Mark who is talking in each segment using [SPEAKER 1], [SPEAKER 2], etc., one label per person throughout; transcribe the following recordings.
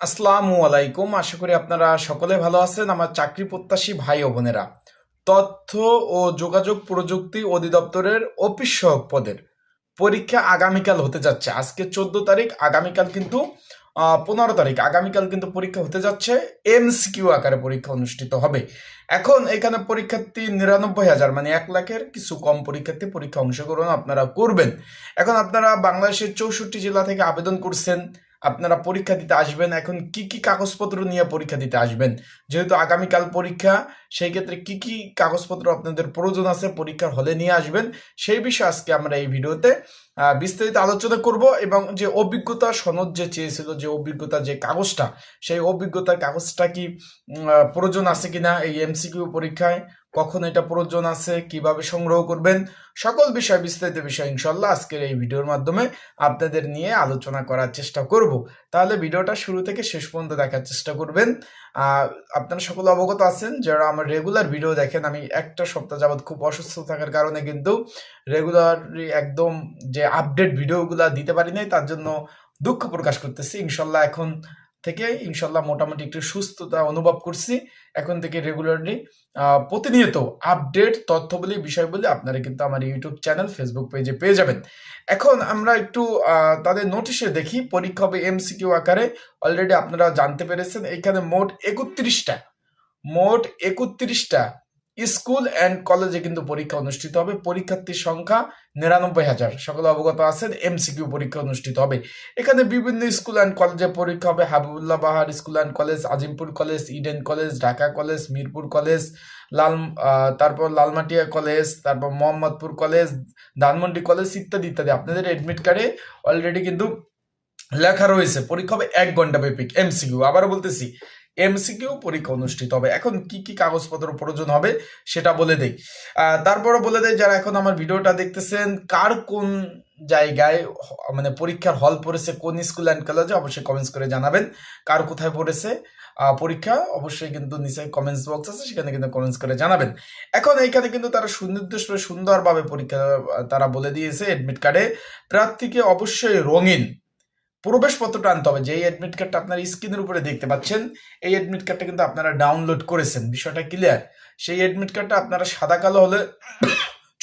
[SPEAKER 1] আসসালামু আলাইকুম। আশা করি আপনারা সকলে ভালো আছেন। আমার চাকরি প্রত্যাশী ভাই ও বোনেরা। তথ্য ও যোগাযোগ প্রযুক্তি অধিদপ্তরের অফিস সহক পদের পরীক্ষা আগামীকাল হতে যাচ্ছে। আজকে চোদ্দ তারিখ, আগামীকাল কিন্তু পনেরো তারিখ, আগামীকাল কিন্তু পরীক্ষা হতে যাচ্ছে। এমসিকিউ আকারে পরীক্ষা অনুষ্ঠিত হবে। এখন এখানে পরীক্ষার্থী নিরানব্বই হাজার মানে এক লাখের কিছু কম পরীক্ষার্থী পরীক্ষা অংশগ্রহণ আপনারা করবেন। এখন আপনারা বাংলাদেশের চৌষট্টি জেলা থেকে আবেদন করছেন। আপনারা পরীক্ষা দিতে আসবেন। এখন কি কি কাগজপত্র নিয়ে পরীক্ষা দিতে আসবেন? যেহেতু আগামীকাল পরীক্ষা, সেই ক্ষেত্রে কি কি কাগজপত্র আপনাদের প্রয়োজন আছে পরীক্ষার হলে নিয়ে আসবেন, সেই বিষয়ে আজকে আমরা এই ভিডিওতে বিস্তারিত আলোচনা করব এবং যে অভিজ্ঞতা সনদ যে চেয়েছিল, যে অভিজ্ঞতা যে কাগজটা, সেই অভিজ্ঞতার কাগজটা কি প্রয়োজন আছে কিনা এই এমসিকিউ পরীক্ষায়? কখন এটা প্রয়োজন আছে, কীভাবে সংগ্রহ করবেন, সকল বিষয়, বিস্তারিত বিষয় ইনশাল্লাহ আজকের এই ভিডিওর মাধ্যমে আপনাদের নিয়ে আলোচনা করার চেষ্টা করব। তাহলে ভিডিওটা শুরু থেকে শেষ পর্যন্ত দেখার চেষ্টা করবেন। আপনারা সকলে অবগত আছেন, যারা আমার রেগুলার ভিডিও দেখেন, আমি একটা সপ্তাহ যাবৎ খুব অসুস্থ থাকার কারণে কিন্তু রেগুলারলি একদম যে আপডেট ভিডিওগুলো দিতে পারি নাই, তার জন্য দুঃখ প্রকাশ করতেছি। ইনশাল্লাহ এখন থেকে ইনশাল্লাহ মোটামুটি একটু সুস্থতা অনুভব করছি। এখন থেকে রেগুলারলি প্রতিনিয়ত আপডেট তথ্যবলী, বিষয়বলী আপনারা কিন্তু আমার ইউটিউব চ্যানেল ফেসবুক পেজে পেয়ে যাবেন। এখন আমরা একটু তাদের নোটিশে দেখি, পরীক্ষা হবে এমসিকিউ আকারে। অলরেডি আপনারা জানতে পেরেছেন, এখানে মোট একত্রিশটা মোট একত্রিশটা স্কুল অ্যান্ড কলেজে কিন্তু পরীক্ষা অনুষ্ঠিত হবে। পরীক্ষার্থীর সংখ্যা নিরানব্বই হাজার। সকলে অবগত আছেন, এমসিকিউ পরীক্ষা অনুষ্ঠিত হবে। এখানে বিভিন্ন স্কুল অ্যান্ড কলেজে পরীক্ষা হবে। Habibullah Bahar school and college, Azimpur college, Eden college, Dhaka college, Mirpur college, লাল তারপর লালমাটিয়া কলেজ, তারপর মোহাম্মদপুর কলেজ, ধানমন্ডি কলেজ ইত্যাদি ইত্যাদি। আপনাদের এডমিট কার্ডে অলরেডি কিন্তু লেখা রয়েছে। পরীক্ষা হবে এক ঘণ্টা ব্যাপিক এমসিকিউ। আবারও বলতেছি এমসিকিউ পরীক্ষা অনুষ্ঠিত হবে। এখন কি কি কাগজপত্র প্রয়োজন হবে সেটা বলে দেই। তারপরে বলে দেই, যারা এখন আমার ভিডিওটা দেখতেছেন, কার কোন জায়গায় মানে পরীক্ষার হল পড়েছে, কোন স্কুল অ্যান্ড কলেজে, অবশ্যই কমেন্টস করে জানাবেন। কার কোথায় পড়েছে পরীক্ষা, অবশ্যই কিন্তু নিচে কমেন্টস বক্স আছে, সেখানে কিন্তু কমেন্টস করে জানাবেন। এখন এইখানে কিন্তু তারা সুনির্দিষ্ট সুন্দরভাবে পরীক্ষা তারা বলে দিয়েছে এডমিট কার্ডে প্রার্থীকে অবশ্যই রঙিন প্রবেশপত্রটা আনতে হবে যে অ্যাডমিট কার্ডটা আপনার স্ক্রিনের উপরে দেখতে পাচ্ছেন, এই অ্যাডমিট কার্ডটা কিন্তু আপনারা ডাউনলোড করেছেন। বিষয়টা ক্লিয়ার সেই অ্যাডমিট কার্ডটা আপনারা সাদা কালো হলে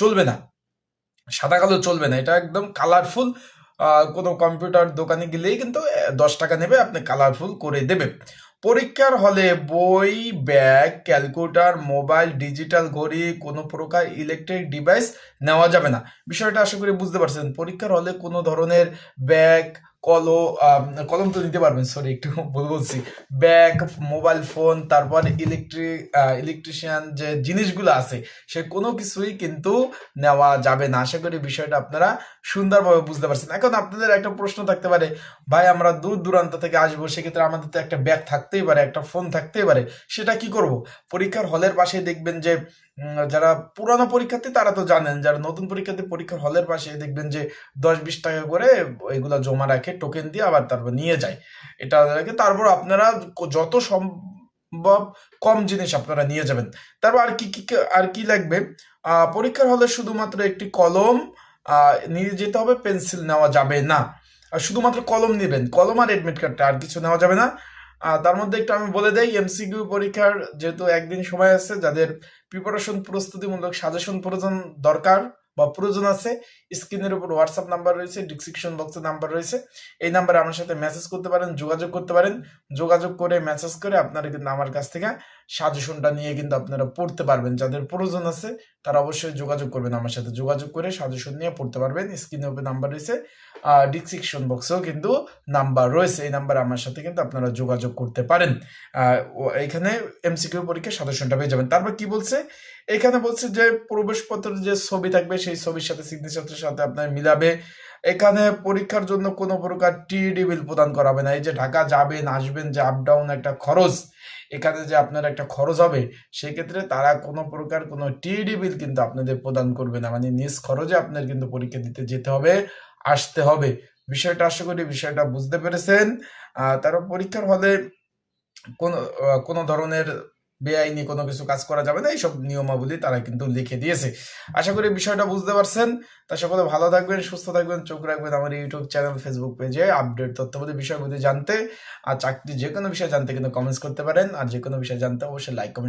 [SPEAKER 1] চলবে না। সাদা কালো চলবে না, এটা একদম কালারফুল কোনো কম্পিউটার দোকানে গেলেই কিন্তু দশ টাকা নেবে, আপনি কালারফুল করে দেবে পরীক্ষার হলে বই ব্যাগ ক্যালকুলেটর মোবাইল ডিজিটাল ঘড়ি, কোনো প্রকার ইলেকট্রিক ডিভাইস নেওয়া যাবে না। বিষয়টা আশা করি বুঝতে পারছেন। পরীক্ষার হলে কোনো ধরনের ব্যাগ কলো কলম তো নিতে পারবেন সরি একটু বলছি। ব্যাগ, মোবাইল ফোন, তারপর ইলেকট্রিক ইলেকট্রিশিয়ান যে জিনিসগুলো আছে, সে কোনো কিছুই কিন্তু নেওয়া যাবে না। আশা করি বিষয়টা আপনারা সুন্দরভাবে বুঝতে পারছেন। এখন আপনাদের একটা প্রশ্ন থাকতে পারে, ভাই আমরা দূর দূরান্ত থেকে আসব, সেক্ষেত্রে আমাদের তো একটা ব্যাগ থাকতেই পারে, একটা ফোন থাকতেই পারে, সেটা কি করব? পরীক্ষার হলের পাশে দেখবেন যে যারা পুরানো পরীক্ষার্থী তারা তো জানেন, যারা নতুন পরীক্ষার্থী পরীক্ষার হলের পাশে দেখবেন যে দশ বিশ টাকা করে এগুলো জমা রাখে টোকেন দিয়ে আবার তারপর নিয়ে যায়। এটা তারপর আপনারা যত সম্ভব কম জিনিস আপনারা নিয়ে যাবেন। তারপর আর কি আর কি লাগবে? পরীক্ষার হলে শুধুমাত্র একটি কলম নিয়ে যেতে হবে, পেন্সিল নেওয়া যাবে না। আর শুধুমাত্র কলম নেবেন, কলম আর এডমিট কার্ডটা আর কিছু নেওয়া যাবে না। তার মধ্যে একটু আমি বলে দেই এমসিকিউ পরীক্ষার যেহেতু একদিন সময় আছে, যাদের প্রিপারেশন প্রস্তুতিমূলক সাজেশন প্রয়োজন দরকার বা প্রয়োজন আছে, স্ক্রিনের উপর হোয়াটসঅ্যাপ নাম্বার রয়েছে ডিসক্রিপশন বক্সে নাম্বার রয়েছে। এই নাম্বারে আমার সাথে মেসেজ করতে পারেন, যোগাযোগ করতে পারেন। যোগাযোগ করে মেসেজ করে আপনারা কিন্তু আমার কাছ থেকে সাজেশনটা নিয়ে কিন্তু আপনারা পড়তে পারবেন। যাদের প্রয়োজন আছে, তারা অবশ্যই যোগাযোগ করবেন আমার সাথে। যোগাযোগ করে সাজেশন নিয়ে পড়তে পারবেন। স্ক্রিনের উপর নাম্বার রয়েছে ডিসক্রিপশন বক্সেও কিন্তু নাম্বার রয়েছে। এই নাম্বারে আমার সাথে কিন্তু আপনারা যোগাযোগ করতে পারেন। এখানে এমসিকিউ পরীক্ষার সাজেশনটা পেয়ে যাবেন। তারপর কি বলছে? এখানে বলছে যে প্রবেশপত্রের যে ছবি থাকবে, সেই ছবির সাথে সিগনেচারের সাথে আপনার মিলাবে। এখানে পরীক্ষার জন্য কোনো প্রকার টিডি বিল প্রদান করা হবে না। এই যে ঢাকা যাবেন, আসবেন, যে আপ ডাউন একটা খরচ, এখানে যে আপনার একটা খরচ হবে, সেক্ষেত্রে তারা কোনো প্রকার কোনো টিডি বিল কিন্তু আপনাদের প্রদান করবে না। মানে নিজ খরচে আপনার কিন্তু পরীক্ষা দিতে যেতে হবে, আসতে হবে। বিষয়টা আশা করি বিষয়টা বুঝতে পেরেছেন। তারপর পরীক্ষার হলে কোনো কোনো ধরনের বেআইনি কোনো কিছু কাজ করা যাবে না, এইসব নিয়মাবলী তারা কিন্তু লিখে দিয়েছে। আশা করি বিষয়টা বুঝতে পারছেন। তা সকলে ভালো থাকবেন, সুস্থ থাকবেন, চোখ রাখবেন আমার ইউটিউব চ্যানেল ফেসবুক পেজে আপডেট তথ্যবাদী বিষয়গুলি জানতে। আর চাকরি যে কোনো বিষয় জানতে কিন্তু কমেন্টস করতে পারেন। আর যে কোনো বিষয় জানতে অবশ্যই লাইক কমেন্ট